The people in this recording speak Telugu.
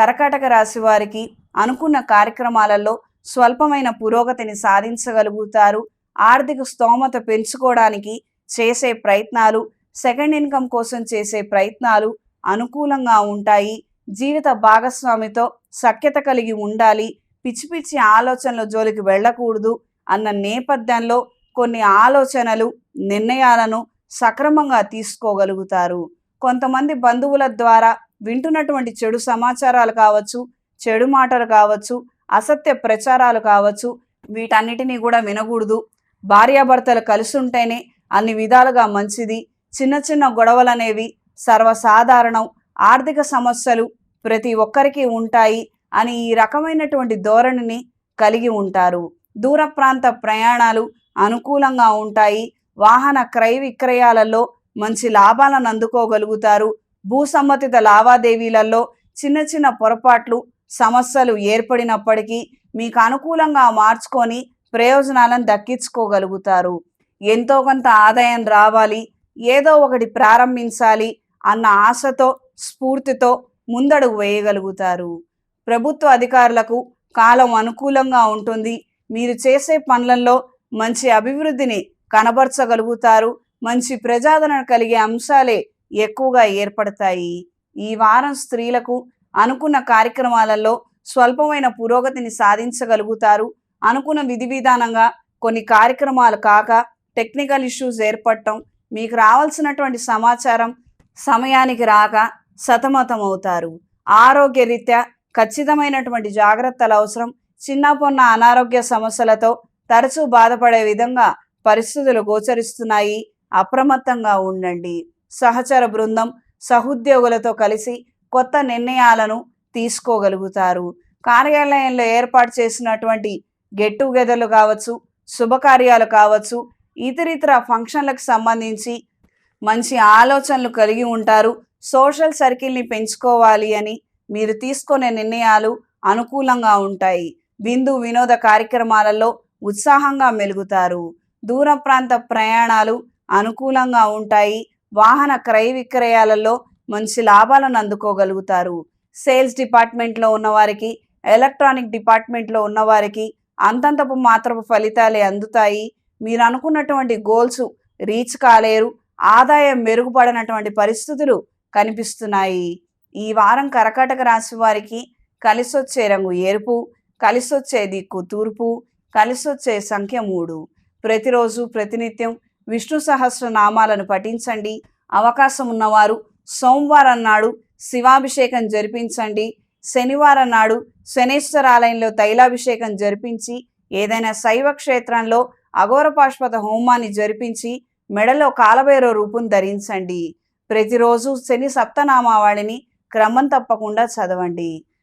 కర్కాటక రాశి వారికి అనుకున్న కార్యక్రమాలలో స్వల్పమైన పురోగతిని సాధించగలుగుతారు. ఆర్థిక స్తోమత పెంచుకోవడానికి చేసే ప్రయత్నాలు సెకండ్ ఇన్కమ్ కోసం చేసే ప్రయత్నాలు అనుకూలంగా ఉంటాయి. జీవిత భాగస్వామితో సఖ్యత కలిగి ఉండాలి. పిచ్చి పిచ్చి ఆలోచనల జోలికి వెళ్ళకూడదు అన్న నేపథ్యంలో కొన్ని ఆలోచనలు నిర్ణయాలను సక్రమంగా తీసుకోగలుగుతారు. కొంతమంది బంధువుల ద్వారా వింటున్నటువంటి చెడు సమాచారాలు కావచ్చు చెడు మాటలు కావచ్చు అసత్య ప్రచారాలు కావచ్చు వీటన్నిటినీ కూడా వినకూడదు. భార్యాభర్తలు కలిసి ఉంటేనే అన్ని విధాలుగా మంచిది. చిన్న చిన్న గొడవలు అనేవి సర్వసాధారణం. ఆర్థిక సమస్యలు ప్రతి ఒక్కరికి ఉంటాయి అని ఈ రకమైనటువంటి ధోరణిని కలిగి ఉంటారు. దూర ప్రాంత ప్రయాణాలు అనుకూలంగా ఉంటాయి. వాహన క్రయ విక్రయాలలో మంచి లాభాలను అందుకోగలుగుతారు. భూసంబంధిత లావాదేవీలలో చిన్న చిన్న పొరపాట్లు సమస్యలు ఏర్పడినప్పటికీ మీకు అనుకూలంగా మార్చుకొని ప్రయోజనాలను దక్కించుకోగలుగుతారు. ఎంతో కొంత ఆదాయం రావాలి ఏదో ఒకటి ప్రారంభించాలి అన్న ఆశతో స్ఫూర్తితో ముందడుగు వేయగలుగుతారు. ప్రభుత్వ అధికారులకు కాలం అనుకూలంగా ఉంటుంది. మీరు చేసే పనులలో మంచి అభివృద్ధిని కనబరచగలుగుతారు. మంచి ప్రజాదరణ కలిగే అంశాలే ఎక్కువగా ఏర్పడతాయి. ఈ వారం స్త్రీలకు అనుకున్న కార్యక్రమాలలో స్వల్పమైన పురోగతిని సాధించగలుగుతారు. అనుకున్న విధి విధానంగా కొన్ని కార్యక్రమాలు కాక టెక్నికల్ ఇష్యూస్ ఏర్పడటం మీకు రావాల్సినటువంటి సమాచారం సమయానికి రాక సతమతం అవుతారు ఆరోగ్యరీత్యా ఖచ్చితమైనటువంటి జాగ్రత్తలు అవసరం. చిన్న పొన్న అనారోగ్య సమస్యలతో తరచూ బాధపడే విధంగా పరిస్థితులు గోచరిస్తున్నాయి. అప్రమత్తంగా ఉండండి. సహచర బృందం సహోద్యోగులతో కలిసి కొత్త నిర్ణయాలను తీసుకోగలుగుతారు. కార్యాలయంలో ఏర్పాటు చేసినటువంటి గెట్ టుగెదర్లు కావచ్చు శుభకార్యాలు కావచ్చు ఇతరితర ఫంక్షన్లకు సంబంధించి మంచి ఆలోచనలు కలిగి ఉంటారు. సోషల్ సర్కిల్ని పెంచుకోవాలి అని మీరు తీసుకునే నిర్ణయాలు అనుకూలంగా ఉంటాయి. విందు వినోద కార్యక్రమాలలో ఉత్సాహంగా మెలుగుతారు. దూర ప్రాంత ప్రయాణాలు అనుకూలంగా ఉంటాయి. వాహన క్రయ విక్రయాలలో మంచి లాభాలను అందుకోగలుగుతారు. సేల్స్ డిపార్ట్మెంట్లో ఉన్నవారికి ఎలక్ట్రానిక్ డిపార్ట్మెంట్లో ఉన్నవారికి అంతంతపు మాత్రపు ఫలితాలే అందుతాయి. మీరు అనుకున్నటువంటి గోల్స్ రీచ్ కాలేరు. ఆదాయం మెరుగుపడినటువంటి పరిస్థితులు కనిపిస్తున్నాయి. ఈ వారం కరకటక రాశి వారికి కలిసొచ్చే రంగు ఎరుపు కలిసొచ్చే దిక్కు తూర్పు కలిసొచ్చే సంఖ్య మూడు. ప్రతిరోజు ప్రతినిత్యం విష్ణు సహస్ర నామాలను పఠించండి. అవకాశం ఉన్నవారు సోమవారం నాడు శివాభిషేకం జరిపించండి. శనివారం నాడు శనేశ్వరాలయంలో తైలాభిషేకం జరిపించి ఏదైనా శైవ క్షేత్రంలో అఘోరపాష్పత హోమాన్ని జరిపించి మెడలో కాలభైరవ రూపం ధరించండి. ప్రతిరోజు శని సప్తనామావళిని క్రమం తప్పకుండా చదవండి.